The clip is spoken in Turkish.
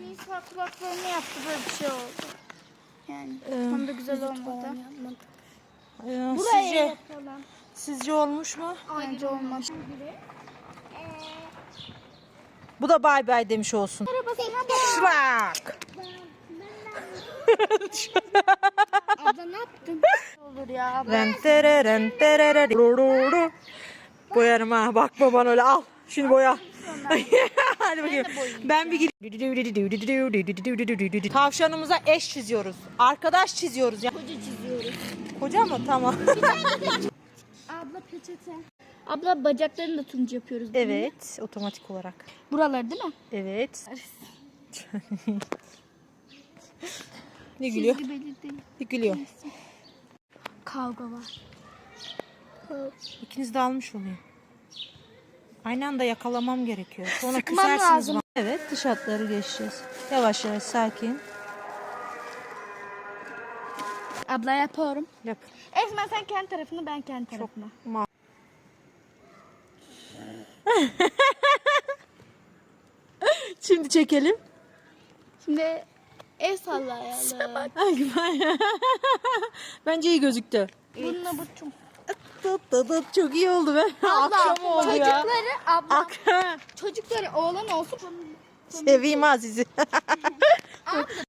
Nisa kulaklarını yaptı böyle bir şey oldu. Yani Ee, tam da güzel olmadı. Ee, Buraya sizce, yapalım. sizce olmuş mu? Bence olmaz. Bu da bay bay demiş olsun. Şlak. Abla ne yaptın? Olur ya. Ren tere ren ru ru. Boyarım ha. Bakma bana öyle al. Şimdi boya. Hadi bakayım. Ben bir gireyim. Tavşanımıza eş çiziyoruz. Arkadaş çiziyoruz ya. Koca çiziyoruz. Koca mı? Tamam. Abla peçete. Abla bacaklarını da tunç yapıyoruz. evet. Otomatik olarak. Buraları değil mi? Evet. ne gülüyor? Ne gülüyor? Kavga var. İkiniz de almış oluyor. Aynı anda yakalamam gerekiyor. Sonra Sıkmam küsersiniz lazım. bana. Evet dış hatları geçeceğiz. Yavaş yavaş sakin. Abla yapıyorum. Yap. Esma sen kendi tarafını ben kendi tarafına. Ma- Şimdi çekelim. Şimdi el sallayalım. Bence iyi gözüktü. Bununla bu çok. Tıt tıt tıt, Çok iyi oldu be. Abla Akşam oldu ya. çocukları abla Ak- çocukları oğlan olsun. Seveyim ha sizi.